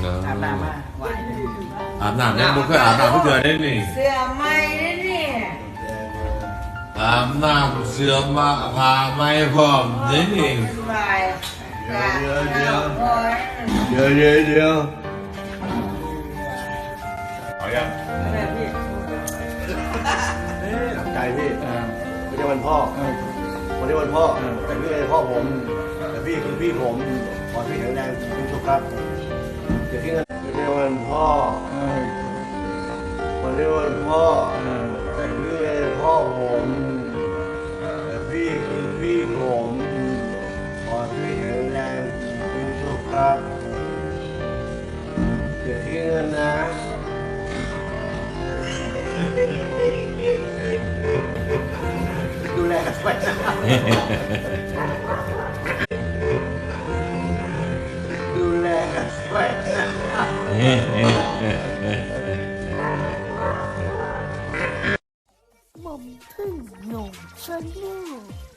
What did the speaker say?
เนอะอาบน้ำมาไหวอาบน้ำยังบ่เคยอาบน้ำเพื่อเดือนได้นี่เสือไหม้นี่นี่อาบน้ำเสื้อมาพาไม่พร้อมนี่นี่สบายเดี๋ยวเดี๋ยวเดี๋ยวเดี๋ยวเดี๋ยวเอายังแม่พี่ใจพี่ไม่ใช่วันพ่อวันนี้วันพ่อแต่พี่เป็นพ่อผมแต่พี่คือพี่ผมขอพี่แข็งแรงทุกทุก ครับเดี๋ยวที่เงินไม่ใช่วันพ่อวันนี้วันพ่อแต่พี่เป็นพ่อผมแต่พี่คือพี่ผมขอพี่แข็งแรงทุกทุกครับเดี๋ยวที่เงินนะดูแลกันไปนะ หม่อมพึ่งหนุ่มชาแนล